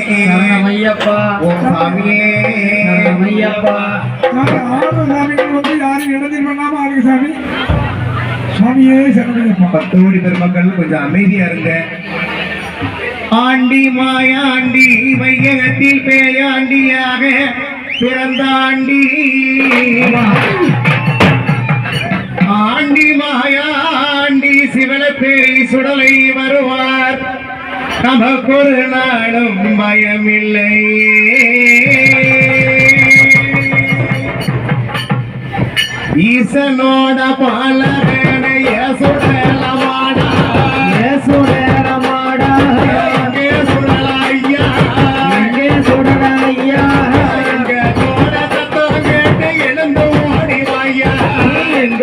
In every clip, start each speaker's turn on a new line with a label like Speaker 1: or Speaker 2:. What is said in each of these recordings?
Speaker 1: சரணமையப்பா
Speaker 2: சாமியே
Speaker 1: சரணமையப்பா
Speaker 3: சாமிகள் வந்து யாரும் இடத்தில் பண்ணாம ஆளுங்க சாமி.
Speaker 2: பத்தோடி பெருமக்கள் கொஞ்சம் அமைதியா இருங்க. ஆண்டி மாயாண்டி வையகத்தில் பேயாண்டியாக பிறந்தாண்டி. ஆண்டி மாயாண்டி சிவனத்தை சுடலை வருவார். நமக்கு ஒரு நாளும் பயமில்லை. ஈசனோட பால சுடலமாடா
Speaker 1: சுடலமாடா
Speaker 2: சுடலையா சுடலையா
Speaker 1: எங்க
Speaker 2: தோட தத்தம் கேட்டு எழுந்து ஓடிவாயா.
Speaker 1: எங்க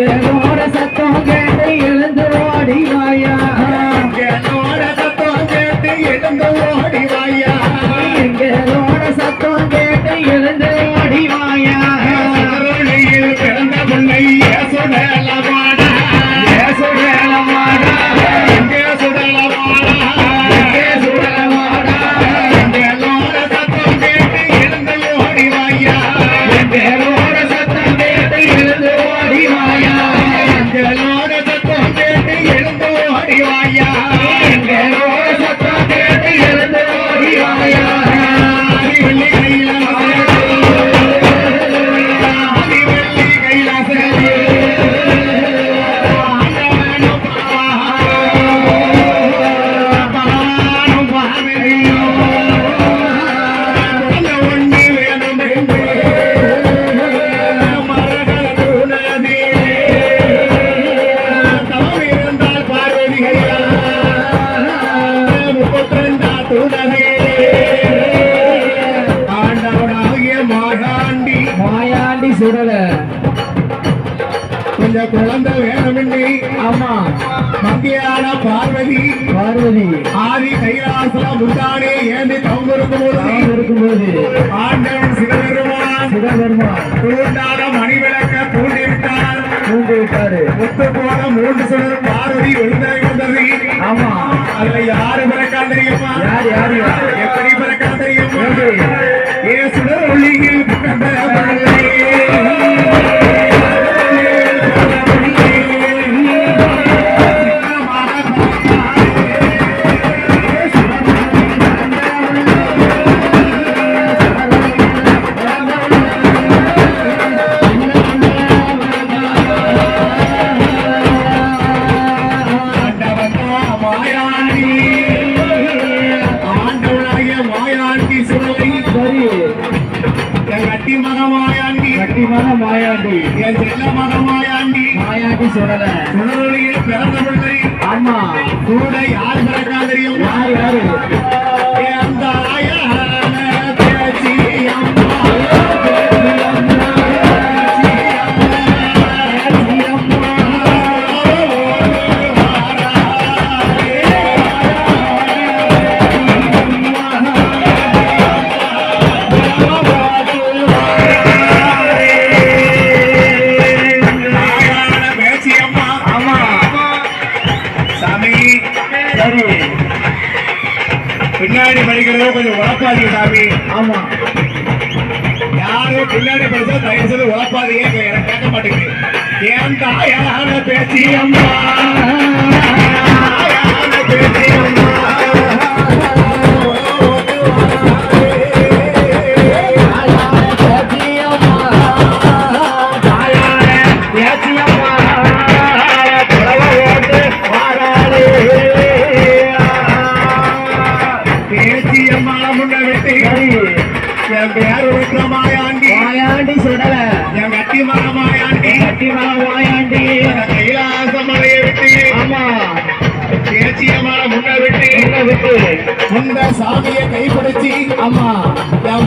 Speaker 1: ஆமா.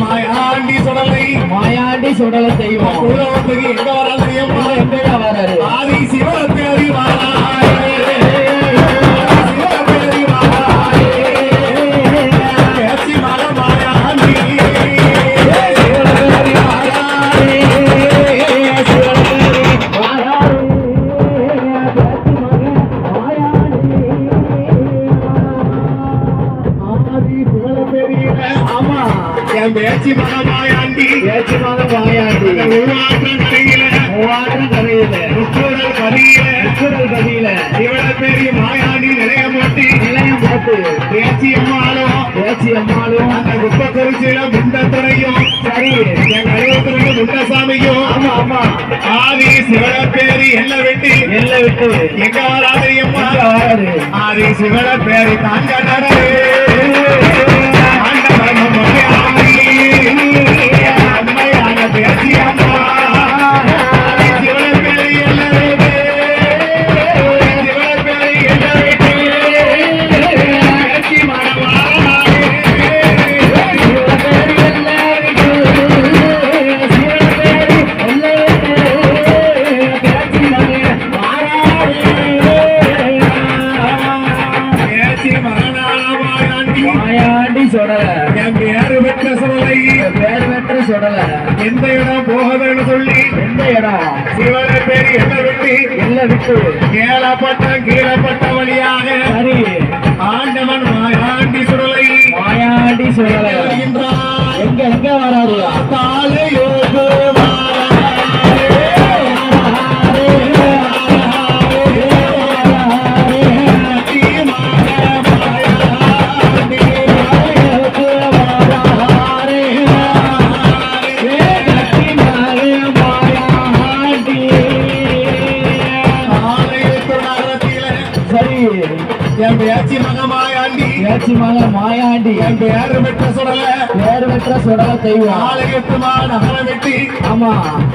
Speaker 2: மாயாண்டி சுடலை. மாயாண்டி
Speaker 1: சுடலை தெய்வம்
Speaker 2: எங்க வராது?
Speaker 1: எங்க வராரு என் பேச்சு மகமாயாண்டி
Speaker 2: பேச்சு மகன் மாயாண்டி
Speaker 1: உருவாற்றம் கரையில.
Speaker 2: மூவாயிரம் கரையில.
Speaker 1: முக்கூடல் பதியில.
Speaker 2: உச்சுடல் பதியில.
Speaker 1: இவ்வளவு பெரிய மாயாண்டி நிலையம் போட்டு.
Speaker 2: நிலையம் போட்டு.
Speaker 1: பேச்சு அம்மாளும்.
Speaker 2: பேச்சு அம்மாளும்.
Speaker 1: அந்த குப்ப குறிச்சியில முண்டத்துறையும்.
Speaker 2: சரி.
Speaker 1: என் கழுவத்திற்கு முண்டசாமியும்.
Speaker 2: ஆமா ஆமா.
Speaker 1: ஆதி சிவனப்பேரி எல்ல வெட்டி.
Speaker 2: எல்லை விட்டு.
Speaker 1: எங்க வராது அம்மா? ஆதி சிவனப்பேரி தாங்க நடரு எல்லை என் பேச்சு மகமாயாண்டி
Speaker 2: பேச்சு மக மாயாண்டி.
Speaker 1: என் பேரு பெற்ற சுடல.
Speaker 2: பேர் பெற்ற சொடல தெய்வம்
Speaker 1: ஆலயத்துமா நகர வெட்டி.
Speaker 2: ஆமா.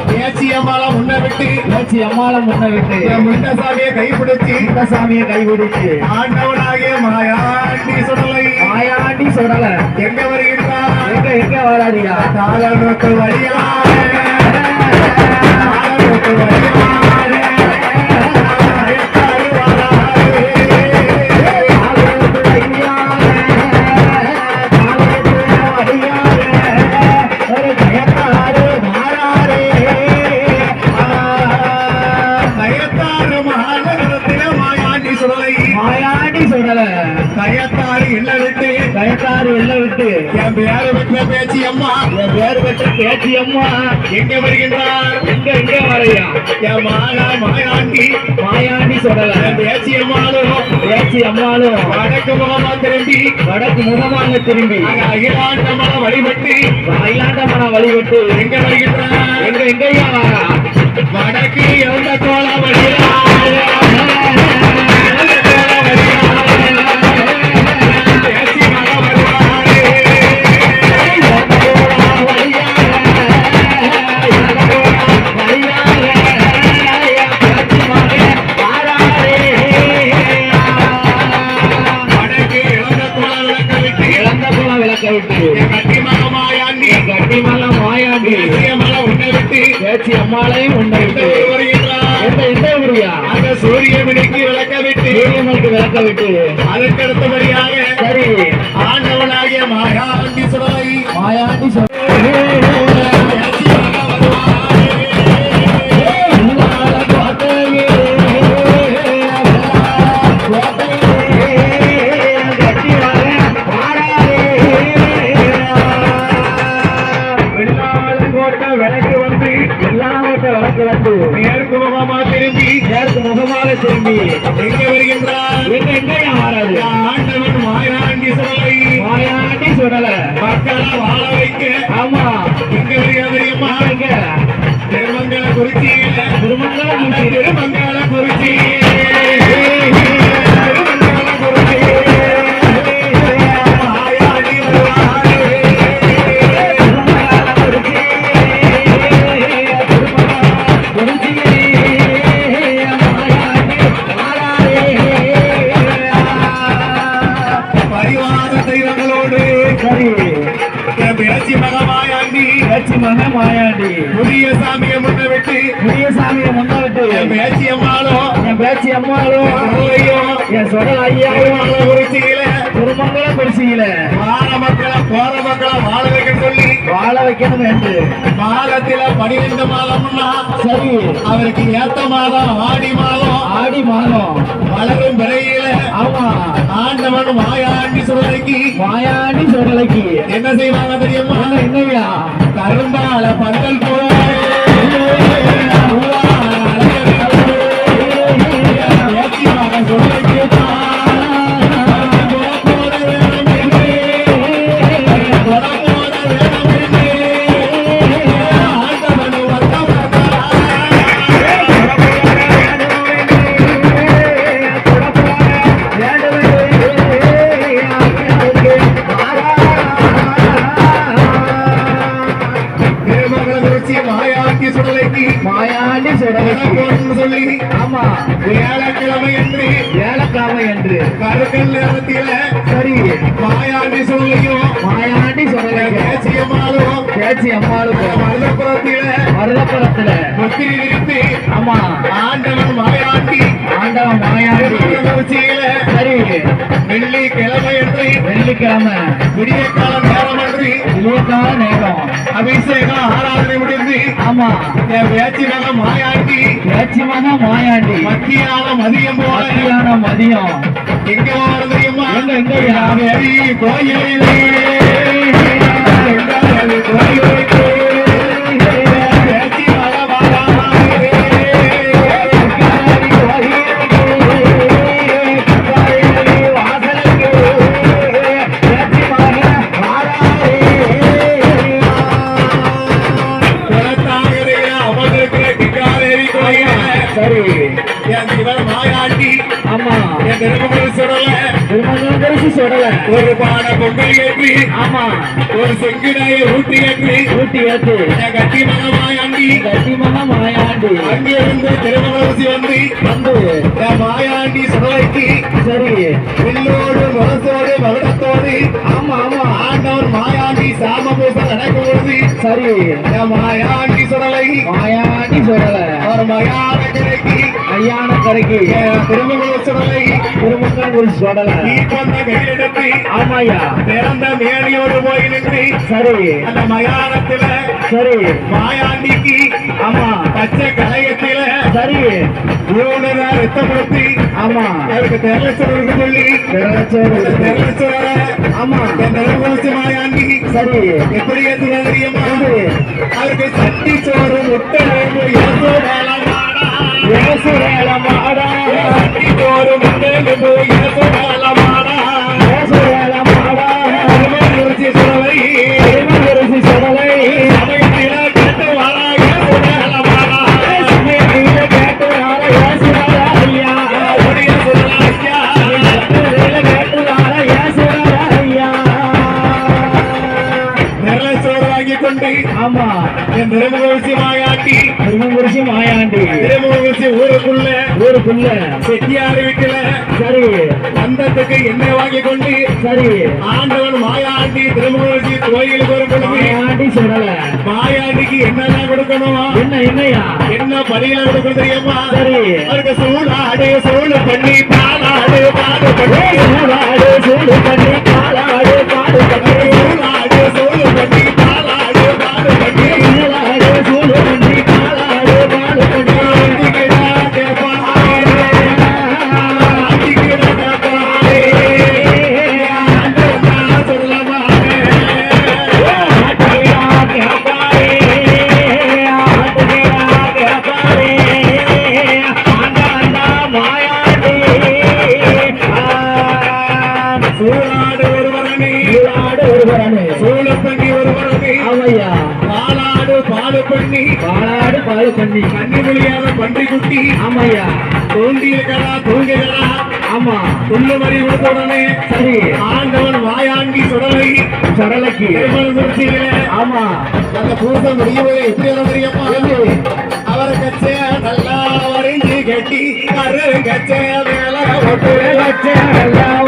Speaker 1: பேச்சி அம்மாள முன்ன விட்டு.
Speaker 2: பேச்சு அம்மாள முன்ன விட்டு.
Speaker 1: என் முண்டசாமியை கைப்பிடிச்சு.
Speaker 2: இந்த சாமியை கைபிடிச்சு
Speaker 1: ஆண்டவனாகிய மாயாண்டி சுடலை.
Speaker 2: மாயாண்டி சொடல.
Speaker 1: எங்க வருகின்றான்
Speaker 2: எங்க எங்க வராதியா
Speaker 1: காலநோக்கு வழியாக காலநோக்கு வழியாக அழைத்தாரு கயத்தாறு
Speaker 2: எல்ல விட்டு?
Speaker 1: என் பேரு பெற்ற பேச்சி அம்மா.
Speaker 2: என் பேர் பெற்ற பேச்சு அம்மா.
Speaker 1: எங்க வருகின்றார்?
Speaker 2: எங்க எங்க வரையா?
Speaker 1: என் மாலா மாயாண்டி.
Speaker 2: மாயாண்டி சொடல
Speaker 1: என் பேச்சி அம்மாளும்
Speaker 2: பேச்சு அம்மாளும்
Speaker 1: வடக்கு முகமா திரும்பி.
Speaker 2: வடக்கு முகமாக திரும்பி.
Speaker 1: அகிலாண்டமான வழிபட்டு.
Speaker 2: மயிலாண்டமன வழிபட்டு.
Speaker 1: எங்க வருகின்றார்?
Speaker 2: எங்க எங்கய்யா வரா?
Speaker 1: வடக்கு எந்த கோல வழியா. விட்டு
Speaker 2: பேச்சு அம்மாளையும்
Speaker 1: எந்த
Speaker 2: விட்டு
Speaker 1: வருகின்றார்
Speaker 2: எந்த ஊரியா
Speaker 1: அந்த சூரிய மினிக்கு விளக்க விட்டு
Speaker 2: சூரியனுக்கு விளக்க விட்டு
Speaker 1: அதற்கு
Speaker 2: குடிசையில
Speaker 1: வாழ மக்களை போற மக்களை வாழ வைக்க சொல்லி
Speaker 2: வாழ வைக்கணும் என்று.
Speaker 1: மாதத்தில பனிரெண்டு மாதம்னா
Speaker 2: சரி.
Speaker 1: அவருக்கு ஏத்த மாதம் ஆடி மாதம்.
Speaker 2: ஆடி மாதம்.
Speaker 1: வளரும் விரையில
Speaker 2: ஆமா.
Speaker 1: ஆண்டவன் மாயாண்டி சுடலைக்கு
Speaker 2: மாயாண்டி சுடலைக்கு
Speaker 1: என்ன செய்வாங்க தெரியுமா?
Speaker 2: என்ன என்னையா?
Speaker 1: கரும்பால பந்தல் போல மருதப்புறத்தில முத்திரி விரித்து
Speaker 2: ஆமா.
Speaker 1: ஆண்டவன் மாயாண்டி.
Speaker 2: ஆண்டவன் மாயாண்டி.
Speaker 1: உச்சியில
Speaker 2: சரி.
Speaker 1: வெள்ளி கிழமை என்று
Speaker 2: வெள்ளிக்கிழமை.
Speaker 1: விடிய காலம் நேரம் என்று
Speaker 2: விடியக்கால நேரம்.
Speaker 1: அபிஷேகம் ஆராதனை முடிந்து
Speaker 2: ஆமா.
Speaker 1: என் வேச்சி மகன் மாயாண்டி.
Speaker 2: பேச்சு மகா மாயாண்டி.
Speaker 1: மத்தியான மதியம் போல.
Speaker 2: மத்தியான மதியம்.
Speaker 1: எங்க வர தெரியுமா
Speaker 2: எங்க, எங்கய்யா?
Speaker 1: வெறி கோயிலே மாயாண்டி
Speaker 2: ஆமா.
Speaker 1: என் திருமணம் சொல்லல.
Speaker 2: திருமணம் கழிச்சு சொல்லல.
Speaker 1: ஒரு பாட பொங்கல் ஏற்றி.
Speaker 2: ஆமா.
Speaker 1: ஒரு செங்கிடாய ஊட்டி ஏற்றி.
Speaker 2: ஊட்டி ஏத்து
Speaker 1: என் கட்டி மக மாயாண்டி
Speaker 2: கட்டி மகா மாயாண்டி
Speaker 1: அங்கிருந்து திருமணவசி வந்து.
Speaker 2: வந்து
Speaker 1: என் மாயாண்டி சுடலைக்கு.
Speaker 2: சரி.
Speaker 1: வில்லோடு மனசோடு மகுடத்தோடு
Speaker 2: ஆமா ஆமா.
Speaker 1: ஆண்டவர் மாயாண்டி சாமபூசம் நடக்கும் பொழுது
Speaker 2: சரி.
Speaker 1: என் மாயாண்டி சுடலை.
Speaker 2: மாயாண்டி சொல்லல
Speaker 1: அவர் மயான கிடைக்கு
Speaker 2: ஐயான கரைக்கு
Speaker 1: என்
Speaker 2: திருமணம் குறிச்சு சொல்லல
Speaker 1: தீப்பந்த கையெடுத்து போய் நின்று
Speaker 2: சரி
Speaker 1: அந்த மயானத்துல
Speaker 2: சரி
Speaker 1: மாயாண்டிக்கு
Speaker 2: ஆமா
Speaker 1: பச்சை கலையத்தில
Speaker 2: சரி
Speaker 1: மூணு நாள் ரத்தம் கொடுத்து
Speaker 2: ஆமா
Speaker 1: அவருக்கு தெரலச்சோருக்கு சொல்லி
Speaker 2: திரளச்சோறு.
Speaker 1: தெரலச்சோர
Speaker 2: ஆமா
Speaker 1: என் மாயாண்டி
Speaker 2: சரி
Speaker 1: எப்படி ஏத்துனா தெரியுமா
Speaker 2: இது
Speaker 1: சட்டி சோறு முட்டை வேம்பு
Speaker 2: சரி.
Speaker 1: ஆண்டவன் மாயாண்டி வரும் பொழுது
Speaker 2: மாயாண்டி சுடல
Speaker 1: மாயாண்டிக்கு கொடுக்கணும்?
Speaker 2: என்ன என்னையா?
Speaker 1: என்ன பலியில கொடுக்கணும் தெரியுமா?
Speaker 2: சரி.
Speaker 1: அவருக்கு சூடு தூண்டியிருக்கா தூங்குகிறா
Speaker 2: ஆமா.
Speaker 1: புல்லு மறி கொடுத்த உடனே
Speaker 2: சரி.
Speaker 1: ஆண்டவன் வாயாண்டி சுடலை குறிச்சியில
Speaker 2: ஆமா.
Speaker 1: அந்த பூசம் முடியவே எப்படி வர தெரியுமா அவரை கச்சே நல்லா வரைஞ்சி கட்டி கரு கச்சே மேல ஒட்டு.
Speaker 2: எல்லாம்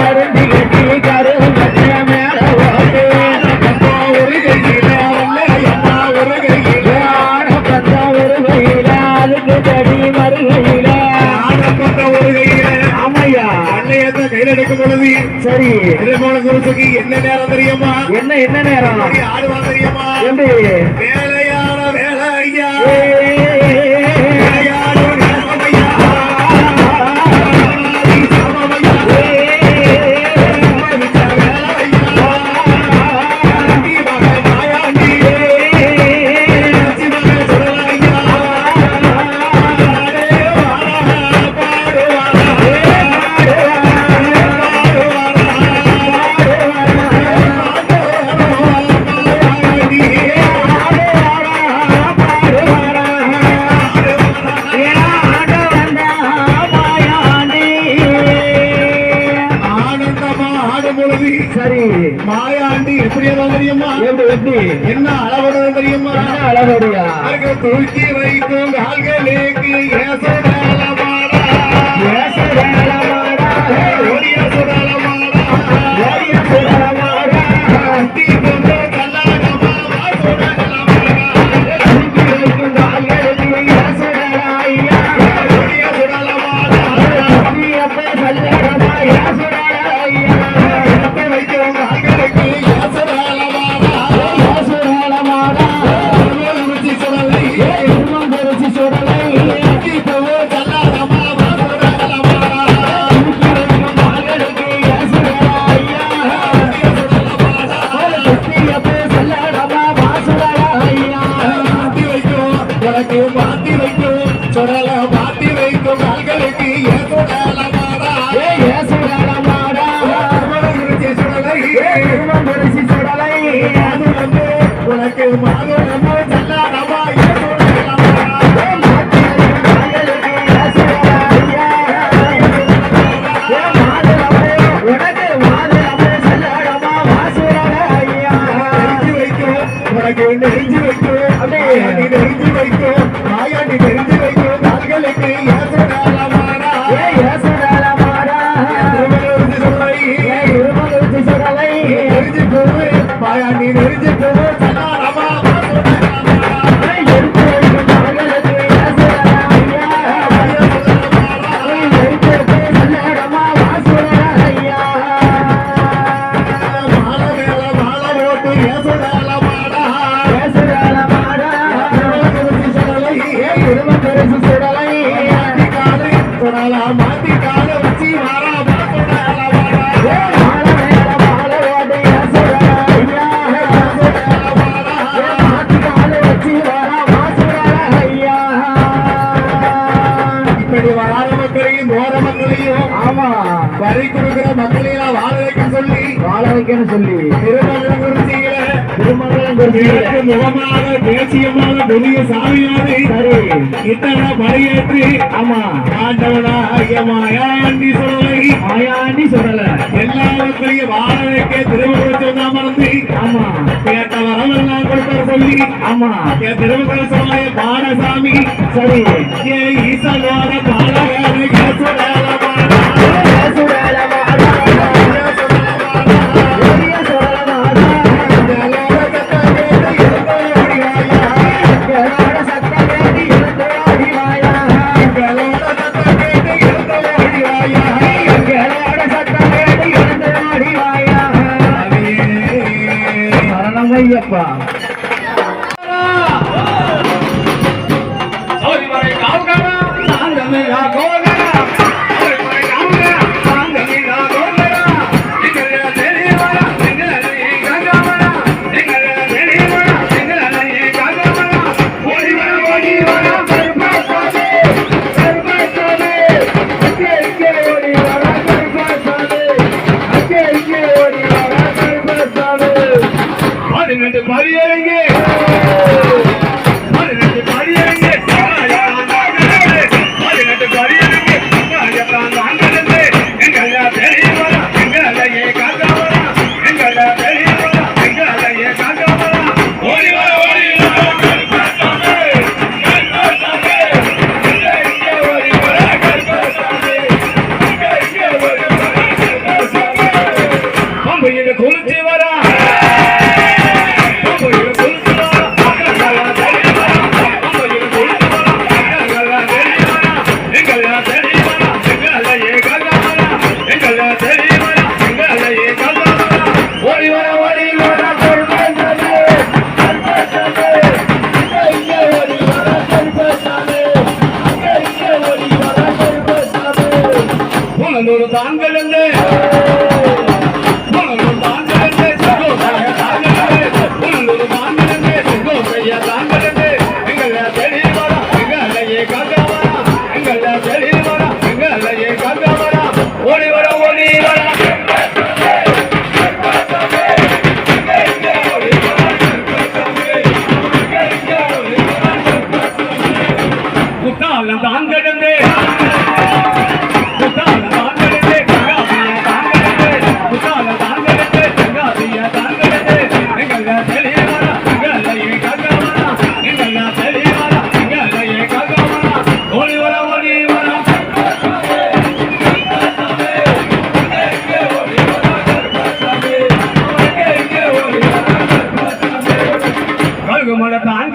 Speaker 2: சரி.
Speaker 1: திருமண குறிச்சிக்கு என்ன நேரம் தெரியுமா?
Speaker 2: என்ன என்ன நேரம்?
Speaker 1: ஆடுவான் தெரியுமா?
Speaker 2: எப்படி? சிறப்பாக தேசியமாக பெரிய சாமியாரை இத்தனை படையேற்றி
Speaker 1: ஆமா.
Speaker 2: ஆண்டவனா மாயாண்டி சொல்லலை.
Speaker 1: மாயாண்டி சொல்லல.
Speaker 2: எல்லாருக்கையும் வாழக்கே திருமணத்தை அமர்ந்து
Speaker 1: ஆமா.
Speaker 2: கேட்ட வரவெல்லாம் கொடுத்த சொல்லி
Speaker 1: ஆமா.
Speaker 2: என் திருமணம் சொல்ல பாடசாமி.
Speaker 1: சரி.
Speaker 2: ஏ ஈசனோட பாடகாரி.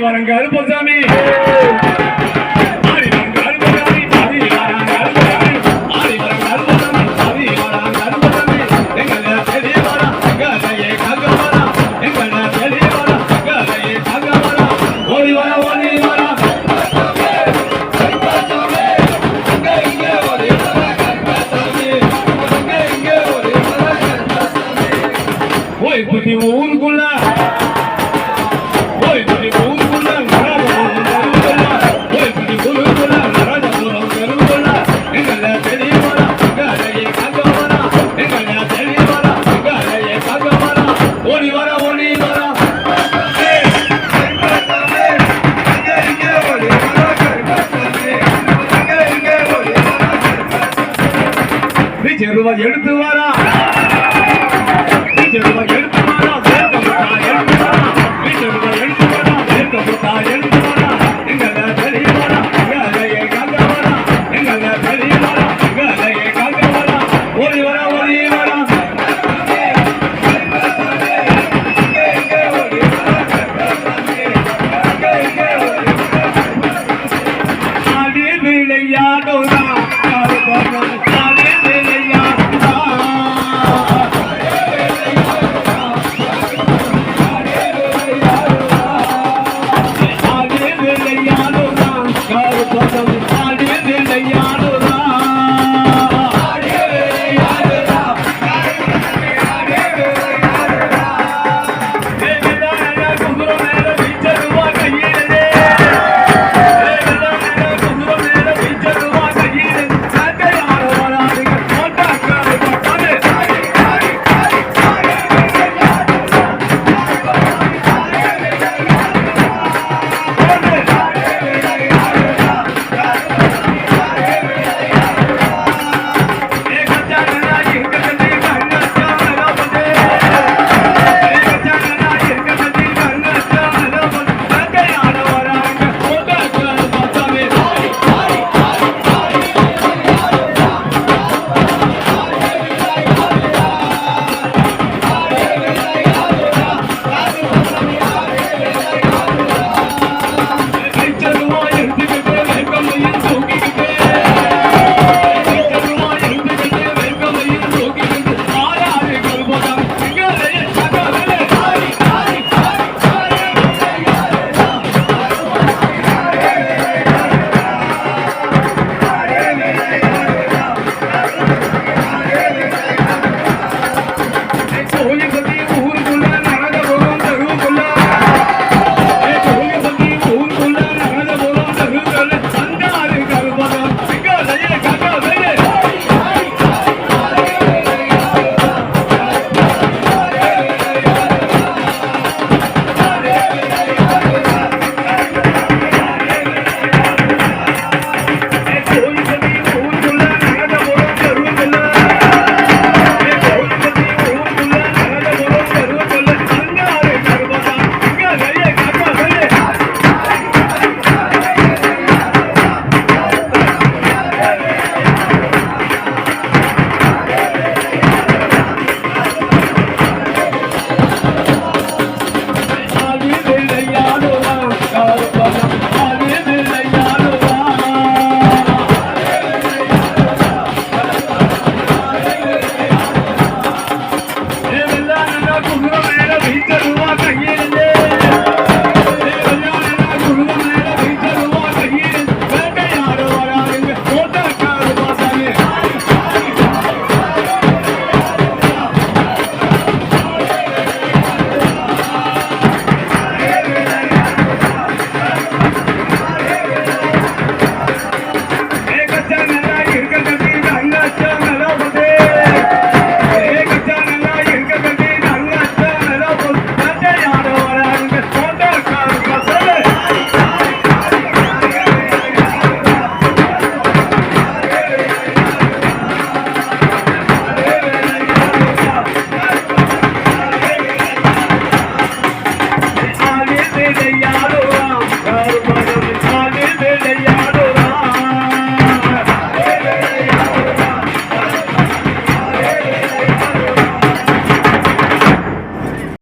Speaker 2: வணங்க அருப்பசாமி விஜயருவா எடுத்து வரா.